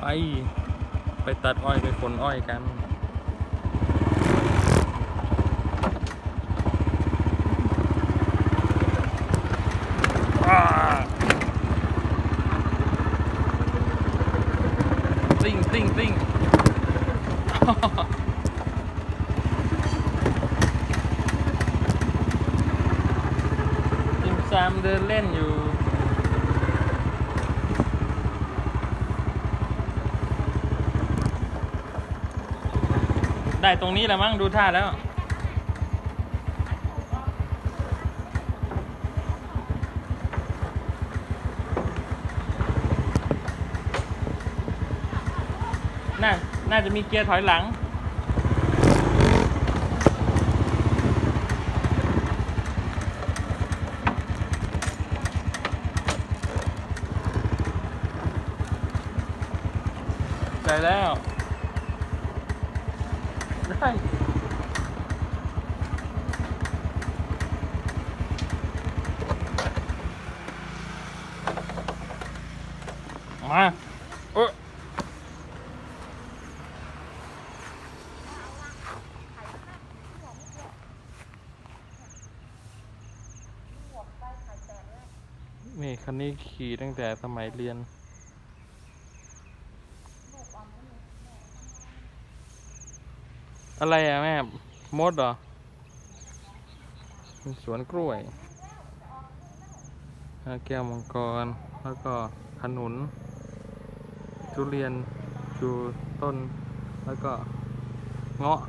ไป ไปตัดอ้อยไปขนอ้อยกันติ้งติ้งติ้งจิมซามเดินเล่นอยู่ ได้ตรงนี้แหละมั้งดูท่าแล้ว น่า น่าจะมีเกียร์ถอยหลัง ได้แล้ว ได้มาเออนี่คันนี้ขี่ตั้งแต่สมัยเรียน อะไรอะแม่มดเหรอสวนกล้วยอ่าแก้วมังกร แล้วก็ขนุน ทุเรียนอยู่ต้น แล้วก็เงาะ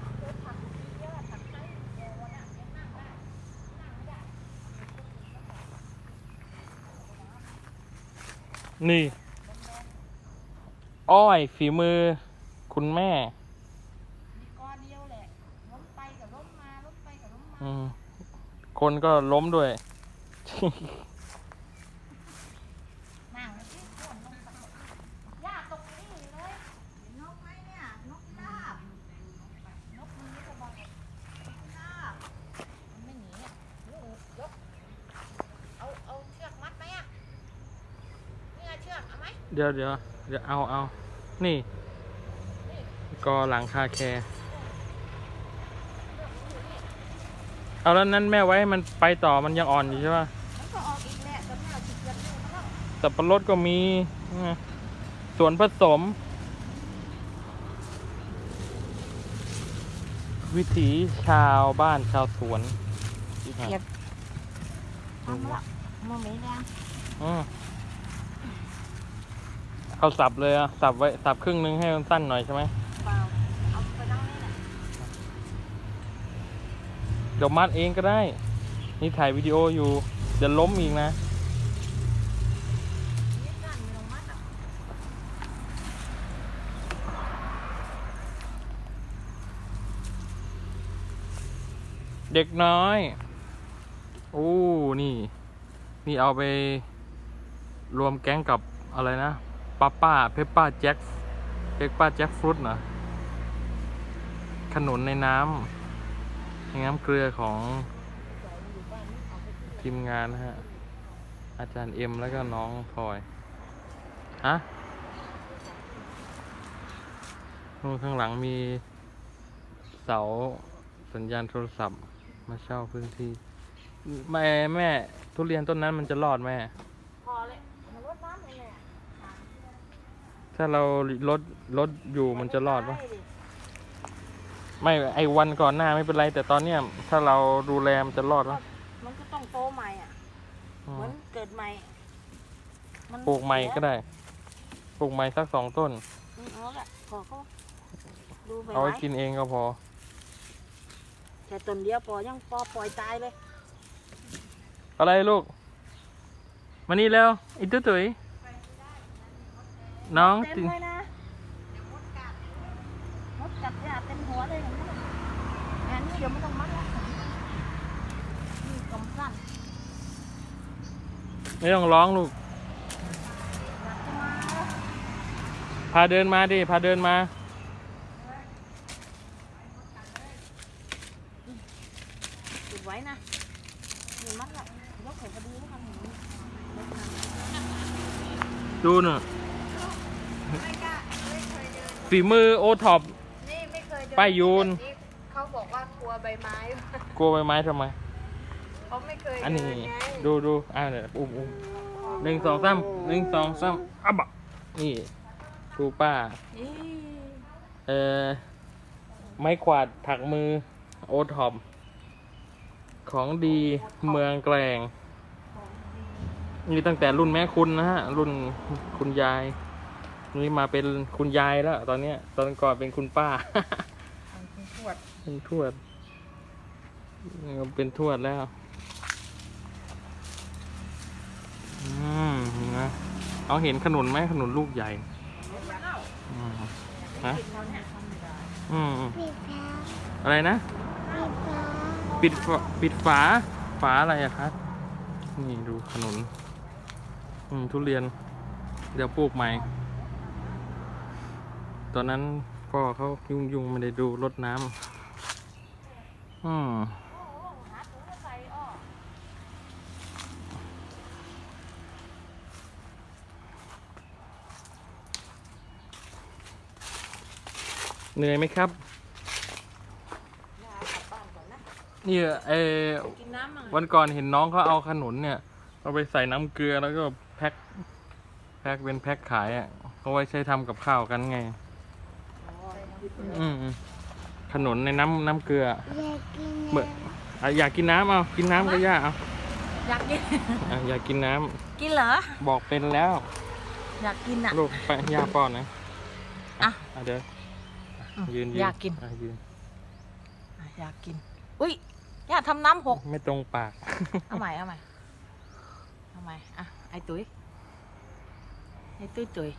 นี่ อ้อยฝีมือ คุณแม่ คนก็ล้มด้วย นั่งที่ขวนลงไปหญ้าตกนี่เลยเห็นนกไหมเนี่ยนกลาบนกมันนี่จะบอกลาบมันไม่หนีอะยกยกเอาเอาเชือกมัดไหมอะนี่ไงเชือกเอาไหมเดี๋ยวเดี๋ยวเดี๋ยวเอาเอานี่กอหลังคาแคร์ เอาแล้วนั้นแม่ไว้ให้มันไปต่อมันยังอ่อนอยู่ใช่ป่ะมันก็ออกอีกแหละตอนนี้เราจิตเกินดูมันแล้วสับปะรดก็มีอืมสวนผสม วิถีชาวบ้านชาวสวนเก็บทำละมันไม่แรงอืมเอาสับเลยอะสับไว้สับครึ่งนึงให้มันสั้นหน่อยใช่ไหม เปล่า เอาไปนั่งนี่แหละ เดี๋ยวมัดเองก็ได้ นี่ถ่ายวิดีโออยู่เดี๋ยวล้มอีกนะ เด็กน้อย โอ้ นี่ นี่เอาไปรวมแก๊งกับอะไรนะป้าป้าเพปป้าแจ็คเพปป้าแจ็คฟรุตนะขนุนในน้ำ นน้ำเกลือของทีมงานนะฮะ อาจารย์เอ็มแล้วก็น้องพลอย ฮะนู่นข้างหลังมีเสาสัญญาณโทรศัพท์ มาเช่าพื้นที่ แม่แม่ ทุเรียนต้นนั้นมันจะรอดแม่ พอเลยมันลดน้ำเลยแหละถ้าเราลดลดอยู่มันจะรอดปะ ไดิไม่ไอวันก่อนหน้าไม่เป็นไร แต่ตอนเนี้ยถ้าเราดูแลมันจะรอดปะมันก็ต้องโตใหม่อะอืเหมือมนเกิดใหม่นปลูกใหม่ก็ได้ ปลูกใหม่สักสองต้นอืมเอาละพอเขาดูไปเอาไว้ไว้กินเองก็พอแค่ต้นเดียวพอยังพอปล่อยตายเลย อะไรลูก มานี่แล้วอีตุ้ยตุ้ยน้องเต็มติเลยนะมดกัดยาเต็มหัวเลยเห็นไหมอันนี้เดี๋ยวไม่ต้องมัดแล้วนี่กำสั้น ไม่ต้องร้องลูกอยากจะมาแล้วพาเดินมาดิ พาเดินมาติดไว้นะนี่มัดละยกเข็มพอดีแล้วกันอย่างนี้ดูหน่อยไม่กล้าฝีมือโอท็อป นี่ไม่เคยเดินป้ายูนที่เขาบอกว่ากลัวใบไม้ กลัวใบไม้ทำไม เขาไม่เคยอันเดินี้นไงดูดูอ่าเดี๋ยวอุ้มอุ้มหนึ่งสองสามหนึ่งสองสามอะบะนี่ครูป้านี่เอ่อไม้กวาดถักมือโอท็อปของดีเมืองแกลงนี่ตั้งแต่รุ่นแม่คุณนะฮะ รุ่นคุณยาย นี่มาเป็นคุณยายแล้ว ตอนเนี้ย ตอนก่อนเป็นคุณป้าคุณทวดเป็นทวดนี่ก็เป็นทวดแล้ว อืมนะเอาเห็นขนุนไหมขนุนลูกใหญ่อืมฮะอืมปิดฟ้าอะไรนะ ปิดฟ้าปิดฝาปิดฝา ฝาอะไรอะครับนี่ดูขนุน อืมทุเรียน เดี๋ยวปลูกใหม่ ตอนนั้นพ่อเขายุ่งยุ่งๆไม่ได้ดูรดน้ำอืม เหนื่อยไหมครับนี่เออกินน้ำมั้งวันก่อนเห็นน้องเขาเอาขนุนเนี่ยเอาไปใส่น้ำเกลือแล้วก็แพ็คแพ็คเป็นแพ็คขายอะเขาไว้ใช้ทำกับข้าวกันไง อืมขนุนในน้ำน้ำเกลืออยากกินเมื่ออะอยากกินน้ำเอากินน้ำก็ย่าเอาอยากกิน อะอยากกินน้ำกินเหรอ บอกเป็นแล้วอยากกินอะ ลูกไปย่าป้อนนะอะอะเดี๋ยวอืม ยืนยืนอยากกิน อะยืนอะอยากกิน อุ้ยอย่าทำน้ำหก ไม่ตรงปาก เอาใหม่เอาใหม่เอาใหม่อะไอ้ตุ้ยไอ้ตุ้ยตุ้ย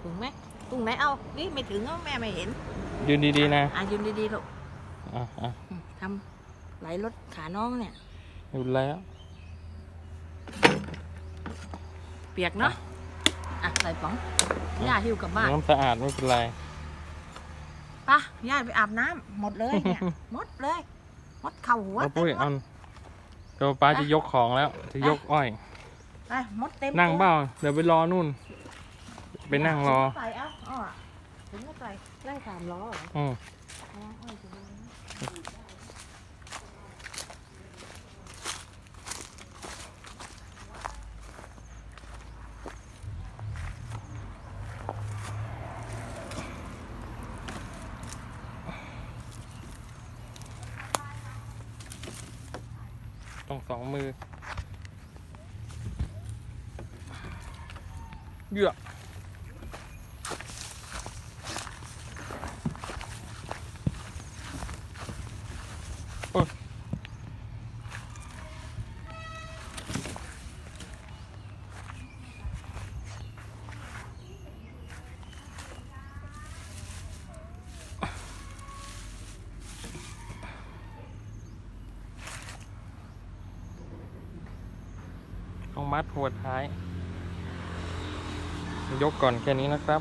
ถึงไหมตรงไหนเอานี่ไม่ถึงเอาแม่ไม่เห็นยืนดีๆนะอะยืนดีๆลูกอะอะอืมทำไหลรถขาน้องเนี่ยอยู่แล้ว เปียกเนาะอะใส่ป๋องย่าหิ้วกลับบ้านน้ำสะอาดไม่เป็นไรไปะย่าไปอาบน้ำหมดเลยเนี่ย หมดเลย หมดเข่าหัวเอาปุ้ยเต็มเอาเดี๋ยวป้าจะยกของแล้ว จะยกอ้อย ไปหมดเต็มนั่งตัวเบ้าเดี๋ยวไปรอนู่น ไปนั่งรอใส่เอาอ้อถึงก็ใส่ไล่สามล้อเหรออืม อ๋ออ้อยถึงแล้ว ต้องสองมือเยอะ มัดหัวท้าย ยกก่อนแค่นี้นะครับ